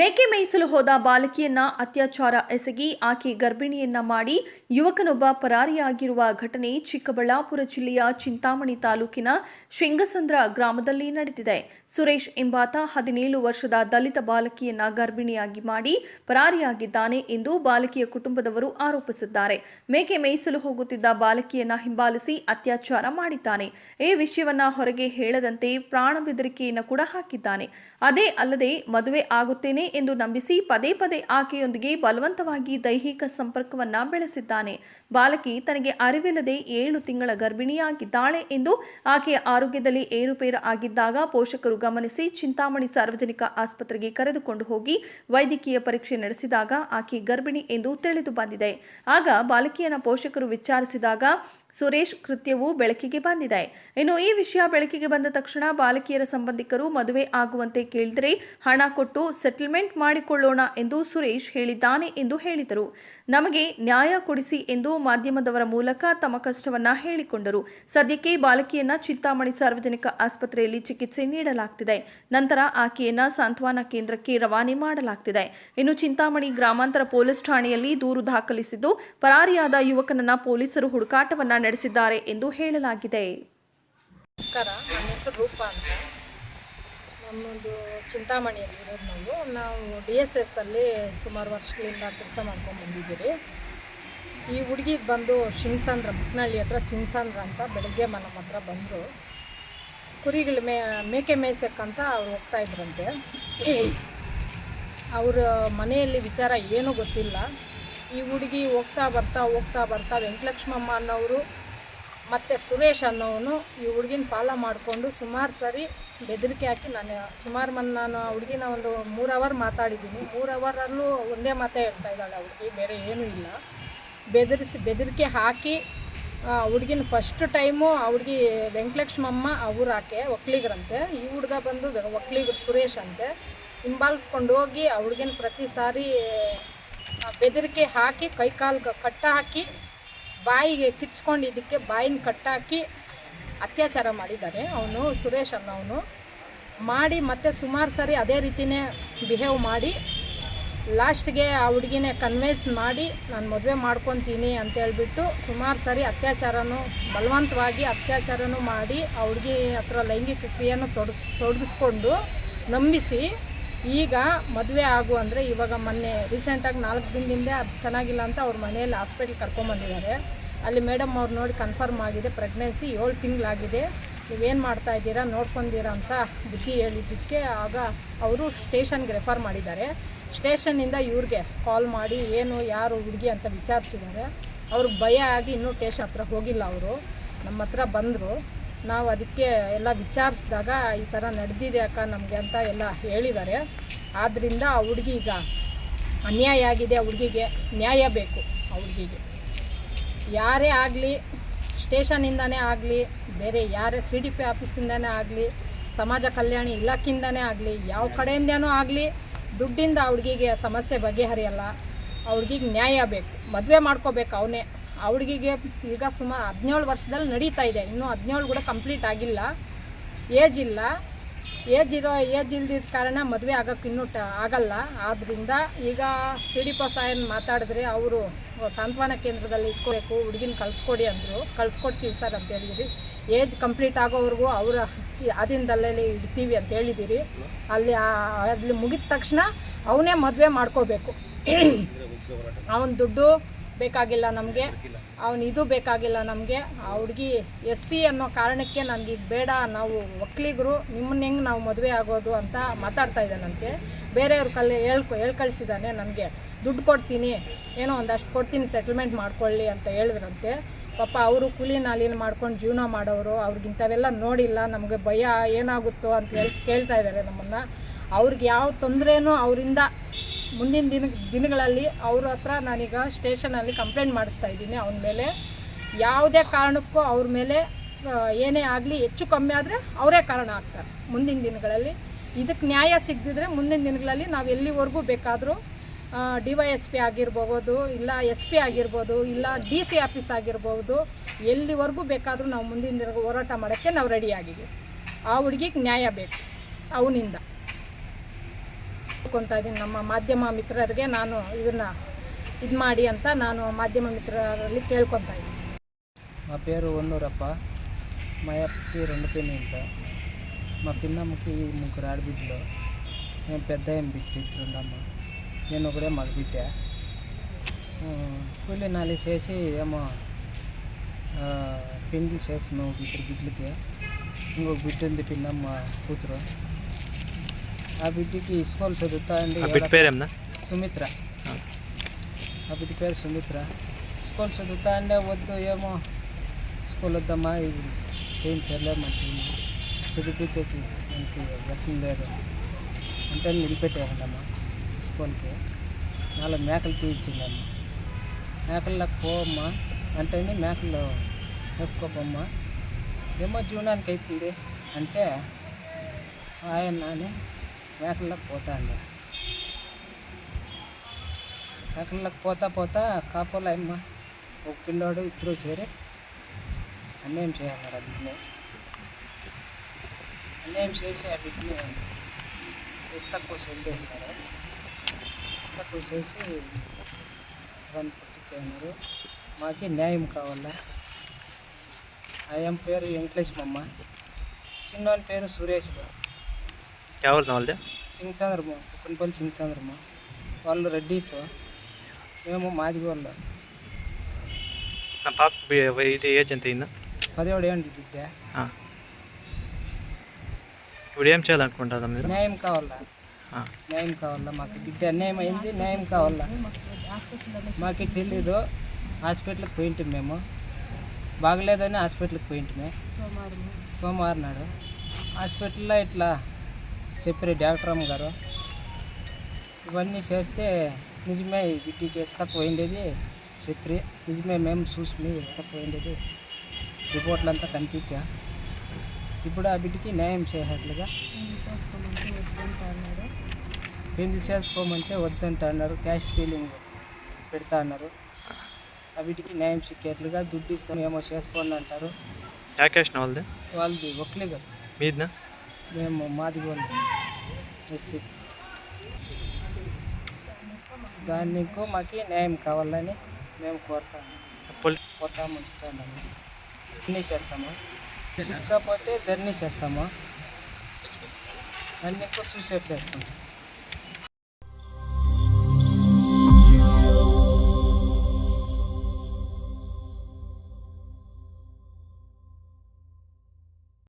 ಮೇಕೆ ಮೇಯಿಸಲು ಹೋದ ಬಾಲಕಿಯನ್ನ ಅತ್ಯಾಚಾರ ಎಸಗಿ ಆಕೆ ಗರ್ಭಿಣಿಯನ್ನ ಮಾಡಿ ಯುವಕನೊಬ್ಬ ಪರಾರಿಯಾಗಿರುವ ಘಟನೆ ಚಿಕ್ಕಬಳ್ಳಾಪುರ ಜಿಲ್ಲೆಯ ಚಿಂತಾಮಣಿ ತಾಲೂಕಿನ ಶೃಂಗಸಂದ್ರ ಗ್ರಾಮದಲ್ಲಿ ನಡೆದಿದೆ. ಸುರೇಶ್ ಎಂಬಾತ ಹದಿನೇಳು ವರ್ಷದ ದಲಿತ ಬಾಲಕಿಯನ್ನ ಗರ್ಭಿಣಿಯಾಗಿ ಮಾಡಿ ಪರಾರಿಯಾಗಿದ್ದಾನೆ ಎಂದು ಬಾಲಕಿಯ ಕುಟುಂಬದವರು ಆರೋಪಿಸಿದ್ದಾರೆ. ಮೇಕೆ ಮೇಯಿಸಲು ಹೋಗುತ್ತಿದ್ದ ಬಾಲಕಿಯನ್ನ ಹಿಂಬಾಲಿಸಿ ಅತ್ಯಾಚಾರ ಮಾಡಿದ್ದಾನೆ. ಈ ವಿಷಯವನ್ನ ಹೊರಗೆ ಹೇಳದಂತೆ ಪ್ರಾಣ ಬೆದರಿಕೆಯನ್ನು ಕೂಡ ಹಾಕಿದ್ದಾನೆ. ಅದೇ ಅಲ್ಲದೆ ಮದುವೆ ಆಗುತ್ತೇನೆ ಎಂದು ನಂಬಿಸಿ ಪದೇ ಪದೇ ಆಕೆಯೊಂದಿಗೆ ಬಲವಂತವಾಗಿ ದೈಹಿಕ ಸಂಪರ್ಕವನ್ನ ಬೆಳೆಸಿದ್ದಾನೆ. ಬಾಲಕಿ ತನಗೆ ಅರಿವಿಲ್ಲದೆ ಏಳು ತಿಂಗಳ ಗರ್ಭಿಣಿಯಾಗಿದ್ದಾಳೆ ಎಂದು ಆಕೆಯ ಆರೋಗ್ಯದಲ್ಲಿ ಏರುಪೇರು ಆಗಿದ್ದಾಗ ಪೋಷಕರು ಗಮನಿಸಿ ಚಿಂತಾಮಣಿ ಸಾರ್ವಜನಿಕ ಆಸ್ಪತ್ರೆಗೆ ಕರೆದುಕೊಂಡು ಹೋಗಿ ವೈದ್ಯಕೀಯ ಪರೀಕ್ಷೆ ನಡೆಸಿದಾಗ ಆಕೆ ಗರ್ಭಿಣಿ ಎಂದು ತಿಳಿದು ಬಂದಿದೆ. ಆಗ ಬಾಲಕಿಯನ್ನ ಪೋಷಕರು ವಿಚಾರಿಸಿದಾಗ ಸುರೇಶ್ ಕೃತ್ಯವು ಬೆಳಕಿಗೆ ಬಂದಿದೆ. ಇನ್ನು ಈ ವಿಷಯ ಬೆಳಕಿಗೆ ಬಂದ ತಕ್ಷಣ ಬಾಲಕಿಯರ ಸಂಬಂಧಿಕರು ಮದುವೆ ಆಗುವಂತೆ ಕೇಳಿದರೆ ಹಣ ಕೊಟ್ಟು ಸೆಟಲ್ಮೆಂಟ್ ಮಾಡಿಕೊಳ್ಳೋಣ ಎಂದು ಸುರೇಶ್ ಹೇಳಿದ್ದಾನೆ ಎಂದು ಹೇಳಿದರು. ನಮಗೆ ನ್ಯಾಯ ಕೊಡಿಸಿ ಎಂದು ಮಾಧ್ಯಮದವರ ಮೂಲಕ ತಮ್ಮ ಕಷ್ಟವನ್ನ ಹೇಳಿಕೊಂಡರು. ಸದ್ಯಕ್ಕೆ ಬಾಲಕಿಯನ್ನ ಚಿಂತಾಮಣಿ ಸಾರ್ವಜನಿಕ ಆಸ್ಪತ್ರೆಯಲ್ಲಿ ಚಿಕಿತ್ಸೆ ನೀಡಲಾಗ್ತಿದೆ. ನಂತರ ಆಕೆಯನ್ನ ಸಾಂತ್ವನ ಕೇಂದ್ರಕ್ಕೆ ರವಾನೆ ಮಾಡಲಾಗ್ತಿದೆ. ಇನ್ನು ಚಿಂತಾಮಣಿ ಗ್ರಾಮಾಂತರ ಪೊಲೀಸ್ ಠಾಣೆಯಲ್ಲಿ ದೂರು ದಾಖಲಿಸಿದ್ದು, ಪರಾರಿಯಾದ ಯುವಕನನ್ನ ಪೊಲೀಸರು ಹುಡುಕಾಟವನ್ನ ನಡೆಸಿದ್ದಾರೆ ಎಂದು ಹೇಳಲಾಗಿದೆ. ನಮಸ್ಕಾರ ರೂಪ ಅಂತ. ನಮ್ಮದು ಚಿಂತಾಮಣಿಯಲ್ಲಿ ಇರೋದು ನಾವು. ನಾವು ಡಿ ಎಸ್ ಎಸ್ ಅಲ್ಲಿ ಸುಮಾರು ವರ್ಷಗಳಿಂದ ಕೆಲಸ ಮಾಡ್ಕೊಂಡು ಬಂದಿದ್ದೀರಿ ಈ ಹುಡುಗಿಗೆ ಬಂದು ಶಿನ್ಸಂದ್ರ ಬುಕ್ನಹಳ್ಳಿ ಹತ್ರ ಶಿಂಗ್ಸಂದ್ರ ಅಂತ ಬೆಳಗ್ಗೆ ನಮ್ಮ ಹತ್ರ ಬಂದರು. ಕುರಿಗಳು ಮೇ, ಮೇಕೆ ಮೇಯ್ಸಕ್ಕಂತ ಅವ್ರು ಹೋಗ್ತಾ ಇದ್ರಂತೆ. ಅವ್ರ ಮನೆಯಲ್ಲಿ ವಿಚಾರ ಏನೂ ಗೊತ್ತಿಲ್ಲ. ಈ ಹುಡುಗಿ ಹೋಗ್ತಾ ಬರ್ತಾ ಹೋಗ್ತಾ ಬರ್ತಾ ವೆಂಕಟಲಕ್ಷ್ಮಮ್ಮ ಅನ್ನೋರು ಮತ್ತು ಸುರೇಶ್ ಅನ್ನೋವನು ಈ ಹುಡುಗಿನ ಫಾಲೋ ಮಾಡಿಕೊಂಡು ಸುಮಾರು ಸರಿ ಬೆದರಿಕೆ ಹಾಕಿ ನಾನು ಸುಮಾರು ಮನ್ ನಾನು ಆ ಹುಡುಗಿನ ಒಂದು ಮೂರು ಅವರ್ ಮಾತಾಡಿದ್ದೀನಿ. ಮೂರು ಅವರಲ್ಲೂ ಒಂದೇ ಮಾತೇ ಹೇಳ್ತಾ ಇದ್ದಾಳೆ ಹುಡುಗಿ, ಬೇರೆ ಏನೂ ಇಲ್ಲ. ಬೆದರಿಸಿ, ಬೆದರಿಕೆ ಹಾಕಿ ಹುಡುಗಿನ ಫಸ್ಟ್ ಟೈಮು ಆ ಹುಡುಗಿ ವೆಂಕಟಲಕ್ಷ್ಮಮ್ಮ ಅವ್ರ ಆಕೆ ಒಕ್ಲಿಗರಂತೆ. ಈ ಹುಡುಗ ಬಂದು ಒಕ್ಲಿಗರು ಸುರೇಶ್ ಅಂತೆ. ಹಿಂಬಾಲಿಸ್ಕೊಂಡು ಹೋಗಿ ಆ ಹುಡುಗಿನ ಪ್ರತಿ ಸಾರಿ ಬೆದರಿಕೆ ಹಾಕಿ ಕೈಕಾಲು ಕಟ್ಟ ಹಾಕಿ ಬಾಯಿಗೆ ಕಿಚ್ಕೊಂಡಿದ್ದಕ್ಕೆ ಬಾಯಿನ ಕಟ್ಟಾಕಿ ಅತ್ಯಾಚಾರ ಮಾಡಿದ್ದಾರೆ. ಅವನು ಸುರೇಶ್ ಅನ್ನೋನು ಮಾಡಿ ಮತ್ತೆ ಸುಮಾರು ಸರಿ ಅದೇ ರೀತಿನೇ ಬಿಹೇವ್ ಮಾಡಿ, ಲಾಸ್ಟ್ಗೆ ಆ ಹುಡುಗಿನೇ ಕನ್ವಿನ್ಸ್ ಮಾಡಿ, ನಾನು ಮದುವೆ ಮಾಡ್ಕೊತೀನಿ ಅಂತ ಹೇಳ್ಬಿಟ್ಟು ಸುಮಾರು ಸರಿ ಅತ್ಯಾಚಾರನೂ, ಬಲವಂತವಾಗಿ ಅತ್ಯಾಚಾರನೂ ಮಾಡಿ ಆ ಹುಡುಗಿ ಹತ್ರ ಲೈಂಗಿಕ ಕ್ರಿಯೆಯನ್ನು ತೊಡಸ್, ತೊಡಗಿಸ್ಕೊಂಡು ನಂಬಿಸಿ ಈಗ ಮದುವೆ ಆಗು ಅಂದರೆ ಇವಾಗ ಮೊನ್ನೆ ರೀಸೆಂಟಾಗಿ ನಾಲ್ಕು ದಿನದಿಂದ ಚೆನ್ನಾಗಿಲ್ಲ ಅಂತ ಅವ್ರ ಮನೆಯಲ್ಲಿ ಹಾಸ್ಪಿಟ್ಲ್ ಕರ್ಕೊಂಬಂದಿದ್ದಾರೆ. ಅಲ್ಲಿ ಮೇಡಮ್ ಅವ್ರು ನೋಡಿ ಕನ್ಫರ್ಮ್ ಆಗಿದೆ ಪ್ರೆಗ್ನೆನ್ಸಿ ಏಳು ತಿಂಗಳಾಗಿದೆ. ನೀವೇನು ಮಾಡ್ತಾ ಇದ್ದೀರಾ ನೋಡ್ಕೊಂತೀರಾ ಅಂತ ಬುದ್ಧಿ ಹೇಳಿದ್ದಕ್ಕೆ ಆಗ ಅವರು ಸ್ಟೇಷನ್ಗೆ ರೆಫರ್ ಮಾಡಿದ್ದಾರೆ. ಸ್ಟೇಷನ್ನಿಂದ ಇವ್ರಿಗೆ ಕಾಲ್ ಮಾಡಿ ಏನು, ಯಾರು ಹುಡುಗಿ ಅಂತ ವಿಚಾರಿಸಿದ್ದಾರೆ. ಅವ್ರಿಗೆ ಭಯ ಆಗಿ ಇನ್ನೂ ಸ್ಟೇಷನ್ ಹತ್ರ ಹೋಗಿಲ್ಲ ಅವರು. ನಮ್ಮ ಹತ್ರ ಬಂದರು. ನಾವು ಅದಕ್ಕೆ ಎಲ್ಲ ವಿಚಾರಿಸಿದಾಗ ಈ ಥರ ನಡೆದಿದೆ ಅಕ್ಕ ನಮಗೆ ಅಂತ ಎಲ್ಲ ಹೇಳಿದ್ದಾರೆ. ಆದ್ದರಿಂದ ಆ ಹುಡುಗಿ ಈಗ ಅನ್ಯಾಯ ಆಗಿದೆ ಆ ಹುಡುಗಿಗೆ. ನ್ಯಾಯ ಬೇಕು ಆ ಹುಡುಗಿಗೆ. ಯಾರೇ ಆಗಲಿ, ಸ್ಟೇಷನಿಂದನೇ ಆಗಲಿ, ಬೇರೆ ಯಾರೇ ಸಿ ಡಿ ಪಿ ಆಫೀಸಿಂದನೇ ಆಗಲಿ, ಸಮಾಜ ಕಲ್ಯಾಣ ಇಲಾಖೆಯಿಂದನೇ ಆಗಲಿ, ಯಾವ ಕಡೆಯಿಂದನೂ ಆಗಲಿ, ದುಡ್ಡಿಂದ ಆ ಹುಡುಗಿಗೆ ಸಮಸ್ಯೆ ಬಗೆಹರಿಯಲ್ಲ. ಆ ನ್ಯಾಯ ಬೇಕು. ಮದುವೆ ಮಾಡ್ಕೋಬೇಕು ಅವನೇ. ಆ ಹುಡುಗಿಗೆ ಈಗ ಸುಮಾರು ಹದಿನೇಳು ವರ್ಷದಲ್ಲಿ ನಡೀತಾ ಇದೆ. ಇನ್ನೂ ಹದಿನೇಳು ಕೂಡ ಕಂಪ್ಲೀಟ್ ಆಗಿಲ್ಲ. ಏಜ್ ಇಲ್ಲ. ಏಜ್ ಇರೋ ಏಜ್ ಇಲ್ದಿದ್ದ ಕಾರಣ ಮದುವೆ ಆಗೋಕ್ಕೆ ಇನ್ನೂ ಟ, ಆಗಲ್ಲ. ಆದ್ದರಿಂದ ಈಗ ಸಿ ಡಿ ಮಾತಾಡಿದ್ರೆ ಅವರು ಸಾಂತ್ವನ ಕೇಂದ್ರದಲ್ಲಿ ಇಟ್ಕೋಬೇಕು, ಹುಡುಗಿನ ಕಳಿಸ್ಕೊಡಿ ಅಂದರು. ಕಳಿಸ್ಕೊಡ್ತೀವಿ ಸರ್ ಅಂತ ಹೇಳಿದಿರಿ. ಏಜ್ ಕಂಪ್ಲೀಟ್ ಆಗೋವರೆಗೂ ಅವರ ಅದಿಂದಲ್ಲೇ ಇಡ್ತೀವಿ ಅಂತ ಹೇಳಿದ್ದೀರಿ ಅಲ್ಲಿ ಅಲ್ಲಿ ಮುಗಿದ ತಕ್ಷಣ ಅವನೇ ಮದುವೆ ಮಾಡ್ಕೋಬೇಕು. ಅವನ ದುಡ್ಡು ಬೇಕಾಗಿಲ್ಲ ನಮಗೆ. ಅವನು ಇದು ಬೇಕಾಗಿಲ್ಲ ನಮಗೆ. ಆ ಹುಡುಗಿ ಎಸ್ ಸಿ ಅನ್ನೋ ಕಾರಣಕ್ಕೆ ನನಗೆ ಬೇಡ. ನಾವು ಒಕ್ಕಲಿಗರು ನಿಮ್ಮನ್ನ ಹೆಂಗೆ ನಾವು ಮದುವೆ ಆಗೋದು ಅಂತ ಮಾತಾಡ್ತಾ ಇದ್ದಾನಂತೆ ಬೇರೆಯವ್ರ ಕಲ್ಲಿ ಹೇಳ್ಕೊ ಹೇಳ್ಕಳಿಸಿದ್ದಾನೆ ನನಗೆ. ದುಡ್ಡು ಕೊಡ್ತೀನಿ. ಏನೋ ಒಂದಷ್ಟು ಕೊಡ್ತೀನಿ ಸೆಟಲ್ಮೆಂಟ್ ಮಾಡ್ಕೊಳ್ಳಿ ಅಂತ ಹೇಳಿದ್ರಂತೆ. ಪಾಪ ಅವರು ಕೂಲಿ ನಾಲಿನ ಮಾಡ್ಕೊಂಡು ಜೀವನ ಮಾಡೋರು. ಅವ್ರಿಗಿಂಥವೆಲ್ಲ ನೋಡಿಲ್ಲ. ನಮಗೆ ಭಯ ಏನಾಗುತ್ತೋ ಅಂತ ಹೇಳಿ, ಕೇಳ್ತಾ ಇದ್ದಾರೆ ನಮ್ಮನ್ನು. ಅವ್ರಿಗೆ ಯಾವ ತೊಂದರೆನೂ ಅವರಿಂದ ಮುಂದಿನ ದಿನ ದಿನಗಳಲ್ಲಿ ಅವ್ರ ಹತ್ರ ನಾನೀಗ ಸ್ಟೇಷನಲ್ಲಿ ಕಂಪ್ಲೇಂಟ್ ಮಾಡಿಸ್ತಾ ಇದ್ದೀನಿ ಅವನ ಮೇಲೆ. ಯಾವುದೇ ಕಾರಣಕ್ಕೂ ಅವ್ರ ಮೇಲೆ ಏನೇ ಆಗಲಿ ಹೆಚ್ಚು ಕಮ್ಮಿ ಆದರೆ ಅವರೇ ಕಾರಣ ಆಗ್ತಾರೆ ಮುಂದಿನ ದಿನಗಳಲ್ಲಿ. ಇದಕ್ಕೆ ನ್ಯಾಯ ಸಿಗದಿದ್ರೆ ಮುಂದಿನ ದಿನಗಳಲ್ಲಿ ನಾವು ಎಲ್ಲಿವರೆಗೂ ಬೇಕಾದರೂ ಡಿ ವೈ ಎಸ್ ಪಿ ಆಗಿರ್ಬೋದು, ಇಲ್ಲ ಎಸ್ ಪಿ ಆಗಿರ್ಬೋದು, ಇಲ್ಲ ಡಿ ಸಿ ಆಫೀಸ್ ಆಗಿರ್ಬೋದು, ಎಲ್ಲಿವರೆಗೂ ಬೇಕಾದರೂ ನಾವು ಮುಂದಿನ ದಿನ ಹೋರಾಟ ಮಾಡೋಕ್ಕೆ ನಾವು ರೆಡಿಯಾಗಿದ್ದೀವಿ ಆ ಹುಡುಗಿಗೆ ನ್ಯಾಯ ಬೇಕು, ಅವನಿಂದ. ಇಟ್ಕೊಂತ ಇದ್ದೀನಿ. ನಮ್ಮ ಮಾಧ್ಯಮ ಮಿತ್ರರಿಗೆ ನಾನು ಇದನ್ನ ಇದು ಮಾಡಿ ಅಂತ ನಾನು ಮಾಧ್ಯಮ ಮಿತ್ರರಲ್ಲಿ ಕೇಳ್ಕೊತ ಇದ್ದೀನಿ. ಆ ಪೇರು ಒನ್ನೂರಪ್ಪ. ಮಯಪ್ಪಿ ಪಿನ್ ಅಂತ. ಮಾ ಪಿನ್ನಮ್ಮಕ್ಕಿ ಮುಗ್ಗರು ಆಡ್ಬಿಟ್ಲು. ಏನು ಪೆದ್ದ ಏನ್ ಬಿಟ್ಟಿದ್ರು ನಮ್ಮ. ಏನು ಕೂಡ ಮಲಗಿಬಿಟ್ಟೆ ನಾಲಿ ಸೇಸಿ ಏಮ್ಮ ಪಿಂದಿ ಸೇಸಿ ನೋಡಿದ್ರು ಬಿಡ್ಲಿಕ್ಕೆ. ಹಿಂಗೋಗಿ ಹೋಗಿ ಪಿನ್ನಮ್ಮ ಕೂತರು. ఆ బిడ్డకి స్కూల్ చదువుతా అండి ఆ బిడ్డ పేరేమన్నా సుమిత్ర. ఆ. బిడ్డ పేరు సుమిత్ర. స్కూల్ చదువుతా అంటే వద్దు ఏమో. స్కూల్ వద్దమ్మా ఇది ఏం చేయలేమంటే చదివించేసి మనకి వ్యక్తం లేదు. అంటే నిలిపెట్టేయండమ్మా స్కూల్కి నాలుగు మేకలు తీయించిందమ్మా. మేకల్లోకి పోవమ్మా. అంటే మేకలు చెప్పుకోపమ్మా ఏమో జీవనానికి అయిపోయింది. అంటే ఆయన అని మేకల్లోకి పోతా అండి. మేకల్లోకి పోతా పోతా కాపులు ఆయన ఒక పిల్లోడు ఇద్దరు చేరి అన్యాయం చేయాలన్నారు ఆ బిడ్డని అన్యాయం చేసి ఆ బిడ్డని ఇస్తక్కువ చేసేసినారు ఇస్తక్కువ చేసి దాన్ని పుట్టించేసినారు మాకి న్యాయం కావాలా? ఆయన పేరు వెంకటేశ్వరమ్మ చిన్నోని పేరు సురేష్ బాబు. ఎవరు సింగ్ సాంద్రమ్మ కుప్పనపల్లి సింగ్ సాంద్రమ్మ వాళ్ళు రెడ్డీస్ మేము మాది వాళ్ళు. నా పాప ఇది ఏజ్ ఎంత అయిందా? పదిహేడు ఏంటి బిడ్డ. ఆ. ఇప్పుడు ఏం చేయాలనుకుంటుందా మీరు? న్యాయం కావాలా? ఆ. న్యాయం కావాలా? మాకు బిడ్డ అన్యాయం అయింది న్యాయం కావాలా? మాకు తెలీదు. హాస్పిటల్కి పోయింటాం మేము. బాగలేదని హాస్పిటల్కి పోయింటమే. సోమవారం. నాడు. హాస్పిటల్లో ఇట్లా చెప్పారు డాక్టర్ అమ్మ గారు. ఇవన్నీ చేస్తే నిజమే బిడ్డకి ఇస్తా పోయిండేది చెప్పి నిజమే మేము చూసి ఇస్తా పోయిండేది. రిపోర్ట్లు అంతా కనిపించా. ఇప్పుడు ఆ బిడ్డకి న్యాయం చేసేట్లుగా పెళ్ళి చేసుకోమంటే వద్దంట అన్నారు క్యాస్ట్ ఫీలింగ్ పెడతా అన్నారు. ఆ వీటికి న్యాయం సిక్కేట్లుగా దుడ్డు ఇస్తాం ఏమో చేసుకోండి అంటారు. వాళ్ళది వాళ్ళది ఒక్కలిగా మీదినా? మేము మాది వాళ్ళు ఎస్సీ. దానికి మాకు న్యాయం కావాలని మేము కోరుతాము పోతాము ఇస్తాము ధర్నీ చేస్తాము చిక్కపోతే ధర్నీ చేస్తాము. అన్నికో సూసైడ్ చేసుకుంటాం